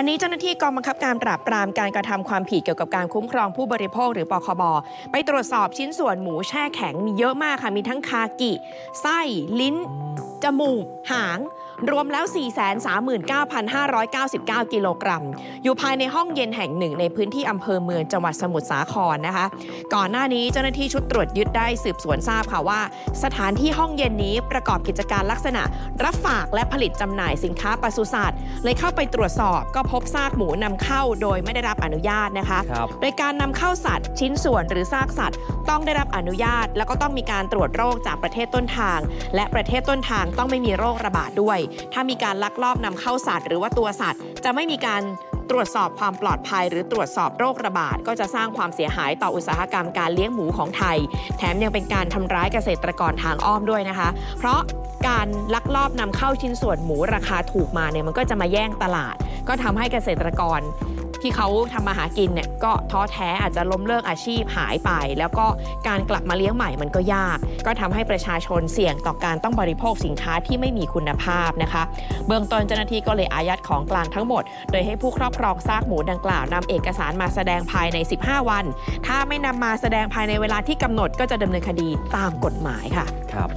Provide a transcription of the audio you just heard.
อันนี้เจ้าหน้าที่กองบังคับการปราบปรามการกระทำความผิดเกี่ยวกับการคุ้มครองผู้บริโภคหรือปคบไปตรวจสอบชิ้นส่วนหมูแช่แข็งมีเยอะมากค่ะมีทั้งคากิ ไส้ลิ้น จมูก หาง รวมแล้ว 439,599 กิโลกรัม อยู่ภายในห้องเย็นแห่งหนึ่งในพื้นที่อำเภอเมืองจังหวัดสมุทรสาครนะคะ ก่อนหน้านี้เจ้าหน้าที่ชุดตรวจยึดได้สืบสวนทราบค่ะว่า สถานที่ห้องเย็นนี้ประกอบกิจการลักษณะ รับฝากและผลิตจำหน่ายสินค้าปศุสัตว์เลยเข้าไปตรวจสอบก็พบซากหมูนำเข้าโดยไม่ได้รับอนุญาตนะคะคโดยการนำเข้าสัตว์ชิ้นส่วนหรือซากสัตว์ ต้องได้รับอนุญาต แล้วก็ต้องมีการตรวจโรคจากประเทศต้นทาง และประเทศต้นทางต้องไม่มีโรคระบาดด้วยถ้ามีการลักลอบนำเข้าสัตว์ หรือว่าตัวสัตว์ จะไม่มีการตรวจสอบความปลอดภัย หรือตรวจสอบโรคระบาด ก็จะสร้างความเสียหายต่ออุตสาหกรรมการเลี้ยงหมูของไทย แถมยังเป็นการทำร้ายเกษตรกรทางอ้อมด้วยนะคะ เพราะการลักลอบนำเข้าชิ้นส่วนหมูราคาถูกมาเนี่ยมันก็จะมาแย่งตลาด ก็ทำให้เกษตรกร ที่เขาทำมาหากินเนี่ยก็ท้อแท้อาจจะล้มเลิกอาชีพหายไป แล้วก็การกลับมาเลี้ยงใหม่มันก็ยาก ก็ทำให้ประชาชนเสี่ยงต่อการต้องบริโภคสินค้าที่ไม่มีคุณภาพนะคะ เบื้องต้นเจ้าหน้าที่ก็เลยอายัดของกลางทั้งหมด โดยให้ผู้ครอบครองซากหมูดังกล่าวนำเอกสารมาแสดงภายใน 15 วัน ถ้าไม่นำมาแสดงภายในเวลาที่กำหนดก็จะดำเนินคดีตามกฎหมายค่ะ ครับ